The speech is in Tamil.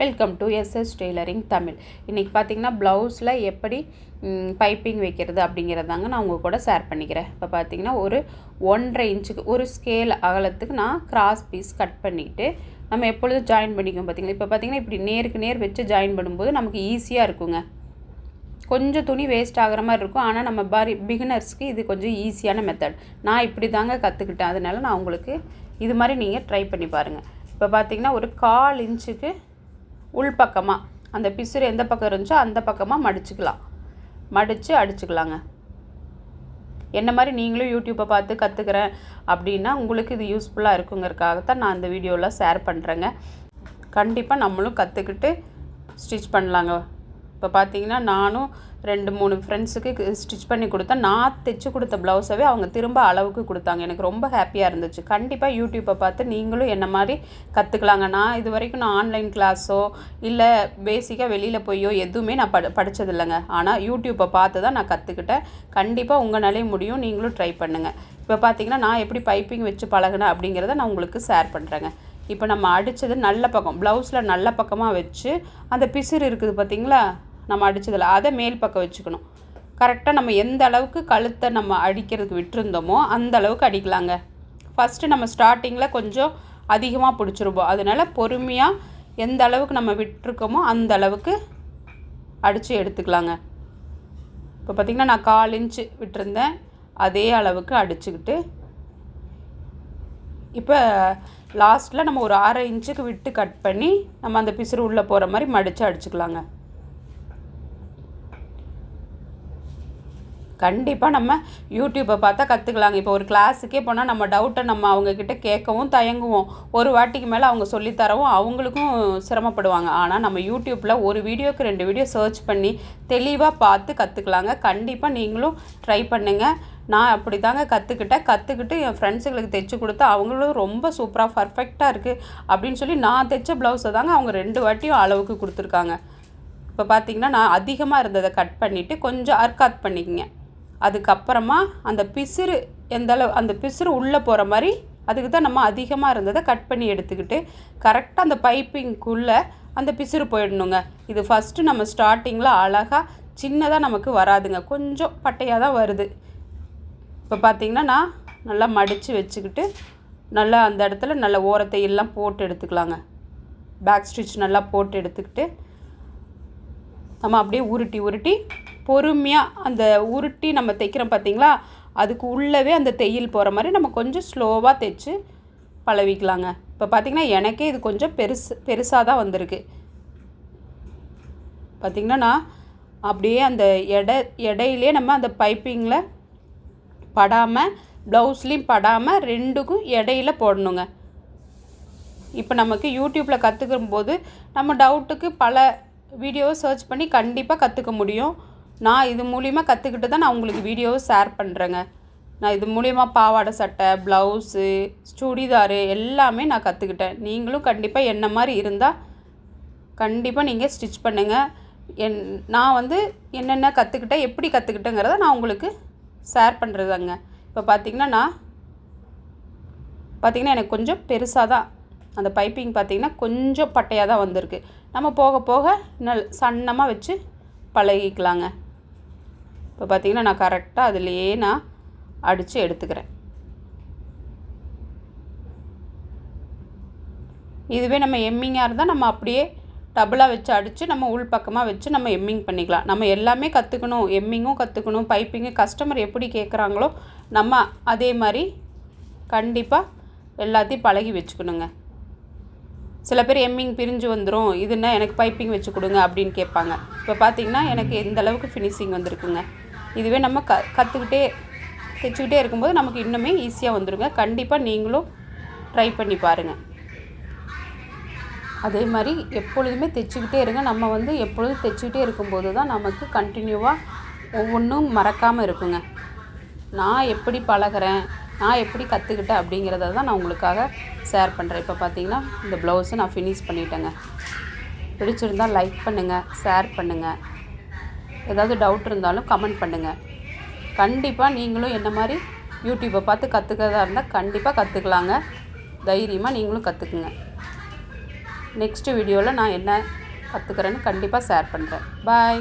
Welcome to SS tailoring Tamil இன்றைக்கி பார்த்தீங்கன்னா ப்ளவுஸில் எப்படி பைப்பிங் வைக்கிறது அப்படிங்கிறதாங்க நான் உங்கள் கூட ஷேர் பண்ணிக்கிறேன். இப்போ பார்த்தீங்கன்னா ஒரு ஒன்றரை இன்ச்சுக்கு ஒரு ஸ்கேல் அகலத்துக்கு நான் கிராஸ் பீஸ் கட் பண்ணிவிட்டு நம்ம எப்பொழுதும் ஜாயின் பண்ணிக்குவோம் பார்த்திங்கன்னா இப்போ பார்த்தீங்கன்னா இப்படி நேருக்கு நேர் வச்சு ஜாயின் பண்ணும்போது நமக்கு ஈஸியாக இருக்குங்க. கொஞ்சம் துணி வேஸ்ட் ஆகிற மாதிரி இருக்கும். ஆனால் நம்ம பாரி பிகினர்ஸ்க்கு இது கொஞ்சம் ஈஸியான மெத்தட் நான் இப்படி தாங்க கற்றுக்கிட்டேன் அதனால நான் உங்களுக்கு இது மாதிரி நீங்கள் ட்ரை பண்ணி பாருங்கள் இப்போ பார்த்தீங்கன்னா ஒரு கால் இன்ச்சுக்கு உள்பக்கமாக அந்த பிசுறு எந்த பக்கம் இருந்துச்சோ அந்த பக்கமாக மடிச்சுக்கலாம். மடித்து அடிச்சுக்கலாங்க. என்ன மாதிரி நீங்களும் யூடியூப்பை பார்த்து கற்றுக்கிறேன் அப்படின்னா உங்களுக்கு இது யூஸ்ஃபுல்லாக இருக்குங்கிறதுக்காகத்தான் நான் இந்த வீடியோவில் ஷேர் பண்ணுறேங்க கண்டிப்பாக நம்மளும் கற்றுக்கிட்டு ஸ்டிச் பண்ணலாங்க. இப்போ பார்த்தீங்கன்னா நானும் ரெண்டு மூணு ஃப்ரெண்ட்ஸுக்கு ஸ்டிச் பண்ணி கொடுத்தேன். நான் தைச்சு கொடுத்த ப்ளவுஸவே அவங்க திரும்ப அளவுக்கு கொடுத்தாங்க. எனக்கு ரொம்ப ஹாப்பியாக இருந்துச்சு. கண்டிப்பாக யூடியூப்பை பார்த்து நீங்களும் என்ன மாதிரி கற்றுக்கலாங்க நான் இது வரைக்கும் நான் ஆன்லைன் கிளாஸோ இல்லை பேசிக்காக வெளியில் போயோ எதுவுமே நான் படி படித்ததில்லைங்க ஆனால் யூடியூப்பை பார்த்து தான் நான் கற்றுக்கிட்டேன் கண்டிப்பாக உங்களாலே முடியும். நீங்களும் ட்ரை பண்ணுங்கள் இப்போ பார்த்தீங்கன்னா நான் எப்படி பைப்பிங் வச்சு பழகினேன் அப்படிங்கிறத நான் உங்களுக்கு ஷேர் பண்ணுறேங்க இப்போ நம்ம அடித்தது நல்ல பக்கம் ப்ளவுஸில் நல்ல பக்கமாக வச்சு அந்த பிசிறு இருக்குது பார்த்தீங்களா? நம்ம அடித்ததில் அதை மேல் பக்கம் வச்சுக்கணும். கரெக்டாக நம்ம எந்த அளவுக்கு கழுத்தை நம்ம அடிக்கிறதுக்கு விட்டுருந்தோமோ அந்த அளவுக்கு அடிக்கலாங்க. ஃபஸ்ட்டு நம்ம ஸ்டார்டிங்கில் கொஞ்சம் அதிகமாக பிடிச்சிருப்போம். அதனால் பொறுமையாக எந்த அளவுக்கு நம்ம விட்டுருக்கோமோ அந்த அளவுக்கு அடித்து எடுத்துக்கலாங்க. இப்போ பார்த்திங்கன்னா நான் கால் இன்ச்சு விட்டுருந்தேன். அதே அளவுக்கு அடிச்சுக்கிட்டு இப்போ லாஸ்ட்டில் நம்ம ஒரு அரை இன்ச்சுக்கு விட்டு கட் பண்ணி நம்ம அந்த பிசுறு உள்ளே போகிற மாதிரி மடித்து அடிச்சுக்கலாங்க. கண்டிப்பாக நம்ம யூடியூப்பை பார்த்தா கற்றுக்கலாங்க இப்போ ஒரு கிளாஸுக்கே போனால் நம்ம டவுட்டை நம்ம அவங்கக்கிட்ட கேட்கவும் தயங்குவோம். ஒரு வாட்டிக்கு மேலே அவங்க சொல்லித்தரவும் அவங்களுக்கும் சிரமப்படுவாங்க. ஆனால் நம்ம யூடியூப்பில் ஒரு வீடியோக்கு ரெண்டு வீடியோ சர்ச் பண்ணி தெளிவாக பார்த்து கற்றுக்கலாங்க கண்டிப்பாக நீங்களும் ட்ரை பண்ணுங்கள் நான் அப்படி தாங்க கற்றுக்கிட்டேன் கற்றுக்கிட்டு என் ஃப்ரெண்ட்ஸுங்களுக்கு தைச்சி கொடுத்தா அவங்களும் ரொம்ப சூப்பராக பர்ஃபெக்டாக இருக்குது அப்படின்னு சொல்லி நான் தைச்ச ப்ளவுஸை தாங்க அவங்க ரெண்டு வாட்டியும் அளவுக்கு கொடுத்துருக்காங்க. இப்போ பார்த்தீங்கன்னா நான் அதிகமாக இருந்ததை கட் பண்ணிவிட்டு கொஞ்சம் அர்க்காத் பண்ணிக்கங்க. அதுக்கப்புறமா அந்த பிசுறு எந்த அளவு அந்த பிசுறு உள்ளே போகிற மாதிரி அதுக்கு தான் நம்ம அதிகமாக இருந்ததை கட் பண்ணி எடுத்துக்கிட்டு கரெக்டாக அந்த பைப்பிங்குள்ளே அந்த பிசுறு போயிடணுங்க. இது ஃபஸ்ட்டு நம்ம ஸ்டார்டிங்கில் அழகாக சின்னதாக நமக்கு வராதுங்க. கொஞ்சம் பட்டையாக தான் வருது. இப்போ பார்த்திங்கன்னா நான் நல்லா மடித்து வச்சுக்கிட்டு நல்லா அந்த இடத்துல நல்ல ஓரத்தை எல்லாம் போட்டு எடுத்துக்கலாங்க. பேக் ஸ்டிச் நல்லா போட்டு எடுத்துக்கிட்டு நம்ம அப்படியே உருட்டி உருட்டி பொறுமையாக அந்த உருட்டி நம்ம தைக்கிறோம் பார்த்தீங்களா? அதுக்கு உள்ளவே அந்த தையல் போகிற மாதிரி நம்ம கொஞ்சம் ஸ்லோவாக தைச்சு பழவிக்கலாங்க. இப்போ பார்த்திங்கன்னா எனக்கே இது கொஞ்சம் பெருசு பெருசாக தான் வந்திருக்கு. பார்த்திங்கன்னா நான் அப்படியே அந்த எடை எடையிலே நம்ம அந்த பைப்பிங்கில் படாமல் ப்ளவுஸ்லேயும் படாமல் ரெண்டுக்கும் இடையில போடணுங்க. இப்போ நமக்கு யூடியூப்பில் கற்றுக்கும் போது நம்ம டவுட்டுக்கு பல வீடியோவை சர்ச் பண்ணி கண்டிப்பாக கற்றுக்க முடியும். நான் இது மூலிமா கற்றுக்கிட்டு தான் நான் உங்களுக்கு வீடியோவை ஷேர் பண்ணுறேங்க நான் இது மூலிமா பாவாடை சட்டை ப்ளவுஸு சுடிதாரு எல்லாமே நான் கற்றுக்கிட்டேன் நீங்களும் கண்டிப்பாக என்ன மாதிரி இருந்தால் கண்டிப்பாக நீங்கள் ஸ்டிச் பண்ணுங்கள் என் நான் வந்து என்னென்ன கற்றுக்கிட்டேன் எப்படி கற்றுக்கிட்டேங்கிறத நான் உங்களுக்கு ஷேர் பண்ணுறதாங்க இப்போ பார்த்திங்கன்னா நான் பார்த்திங்கன்னா எனக்கு கொஞ்சம் பெருசாக தான். அந்த பைப்பிங் பார்த்திங்கன்னா கொஞ்சம் பட்டையாக தான் வந்திருக்கு. நம்ம போக போக நல் சன்னமாக வச்சு பழகிக்கலாங்க. இப்போ பார்த்திங்கன்னா நான் கரெக்டாக அதுலேயே நான் அடித்து எடுத்துக்கிறேன். இதுவே நம்ம எம்மிங்காக இருந்தால் நம்ம அப்படியே டபுளாக வச்சு அடித்து நம்ம உள் பக்கமாக வச்சு நம்ம எம்மிங் பண்ணிக்கலாம். நம்ம எல்லாமே கற்றுக்கணும் எம்மிங்கும் கற்றுக்கணும் பைப்பிங்கு கஸ்டமர் எப்படி கேட்குறாங்களோ நம்ம அதே மாதிரி கண்டிப்பாக எல்லாத்தையும் பழகி வச்சுக்கணுங்க. சில பேர் எம்மிங் பிரிஞ்சு வந்துடும் இதுன்னா எனக்கு பைப்பிங் வச்சு கொடுங்க அப்படின்னு கேட்பாங்க. இப்போ பார்த்தீங்கன்னா எனக்கு எந்த அளவுக்கு ஃபினிஷிங் வந்திருக்குங்க. இதுவே நம்ம க கற்றுக்கிட்டே தைச்சிக்கிட்டே இருக்கும்போது நமக்கு இன்னுமே ஈஸியாக வந்துடுங்க கண்டிப்பாக நீங்களும் ட்ரை பண்ணி பாருங்கள் அதே மாதிரி எப்பொழுதுமே தைச்சிக்கிட்டே இருங்க. நம்ம வந்து எப்பொழுதும் தைச்சிக்கிட்டே இருக்கும்போது தான் நமக்கு கண்டினியூவாக ஒவ்வொன்றும் மறக்காமல் இருக்குங்க. நான் எப்படி பழகிறேன் நான் எப்படி கற்றுக்கிட்டேன் அப்படிங்கிறத தான் நான் உங்களுக்காக ஷேர் பண்ணுறேன் இப்போ பார்த்தீங்கன்னா இந்த ப்ளவுஸை நான் ஃபினிஷ் பண்ணிட்டேங்க. பிடிச்சிருந்தால் லைக் பண்ணுங்கள் ஷேர் பண்ணுங்கள் ஏதாவது டவுட் இருந்தாலும் கமெண்ட் பண்ணுங்கள் கண்டிப்பாக நீங்களும் என்ன மாதிரி யூடியூப்பை பார்த்து கற்றுக்கிறதா இருந்தால் கண்டிப்பாக கற்றுக்கலாங்க தைரியமாக நீங்களும் கற்றுக்குங்க நெக்ஸ்ட் வீடியோவில் நான் என்ன கற்றுக்கிறேன்னு கண்டிப்பாக ஷேர் பண்ணுறேன் பாய்